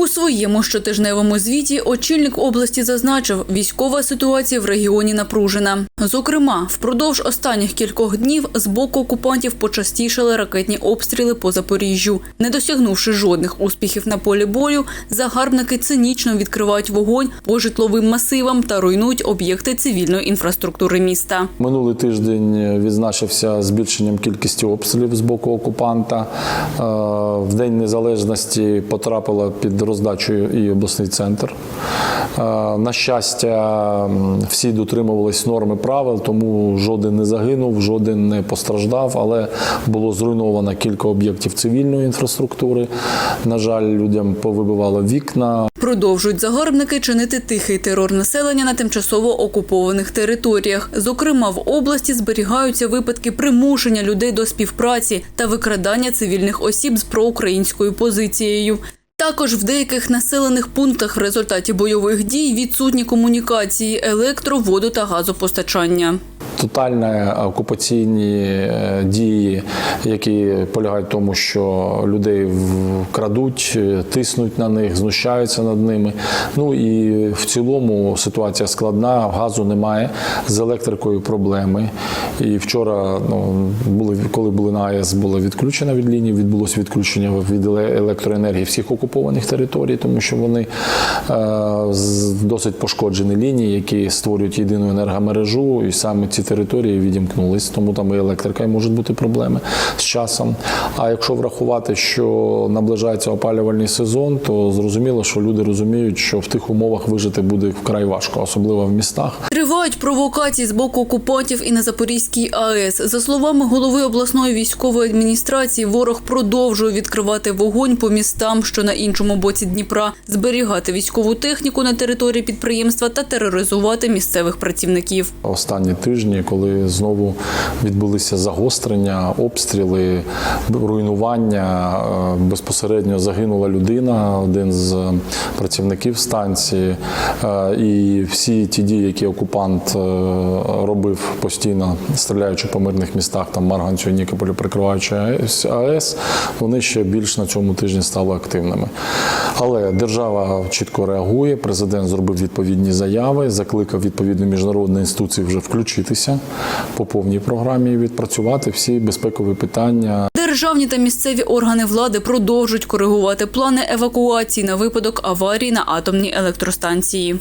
У своєму щотижневому звіті очільник області зазначив, військова ситуація в регіоні напружена. Зокрема, впродовж останніх кількох днів з боку окупантів почастішали ракетні обстріли по Запоріжжю. Не досягнувши жодних успіхів на полі бою, загарбники цинічно відкривають вогонь по житловим масивам та руйнують об'єкти цивільної інфраструктури міста. Минулий тиждень відзначився збільшенням кількості обстрілів з боку окупанта. Е, В День Незалежності потрапила під роздачу і обласний центр. Е, На щастя, всі дотримувались норми правил, тому жоден не загинув, жоден не постраждав, але було зруйновано кілька об'єктів цивільної інфраструктури. На жаль, людям повибивало вікна, Продовжують загарбники чинити тихий терор населення на тимчасово окупованих територіях. Зокрема, в області зберігаються випадки примушення людей до співпраці та викрадання цивільних осіб з проукраїнською позицією. Також в деяких населених пунктах в результаті бойових дій відсутні комунікації, електро, воду та газопостачання. Тотальні окупаційні е, дії, які полягають в тому, що людей крадуть, е, тиснуть на них, знущаються над ними. Ну і в цілому ситуація складна, газу немає, з електрикою проблеми. І вчора, ну, були, коли були на АЕС, було відключено від лінії, відбулося відключення від електроенергії всіх окупованих територій, тому що вони е, досить пошкоджені лінії, які створюють єдину енергомережу, і саме ці території відімкнулись, тому там і електрика і можуть бути проблеми з часом. А якщо врахувати, що наближається опалювальний сезон, то зрозуміло, що люди розуміють, що в тих умовах вижити буде вкрай важко, особливо в містах. Тривають провокації з боку окупантів і на Запорізькій АЕС. За словами голови обласної військової адміністрації, ворог продовжує відкривати вогонь по містам, що на іншому боці Дніпра, зберігати військову техніку на території підприємства та тероризувати місцевих працівників. Останні тижні, коли знову відбулися загострення, обстріли, руйнування, е, безпосередньо загинула людина, один з працівників станції. Е, І всі ті дії, які окупант е, робив постійно, стріляючи по мирних містах, там Марганцю і Нікополі, прикриваючи АЕС, вони ще більш на цьому тижні стали активними. Але держава чітко реагує. Президент зробив відповідні заяви, закликав відповідні міжнародні інституції вже включитися по повній програмі відпрацювати всі безпекові питання. Державні та місцеві органи влади продовжують коригувати плани евакуації на випадок аварії на атомній електростанції.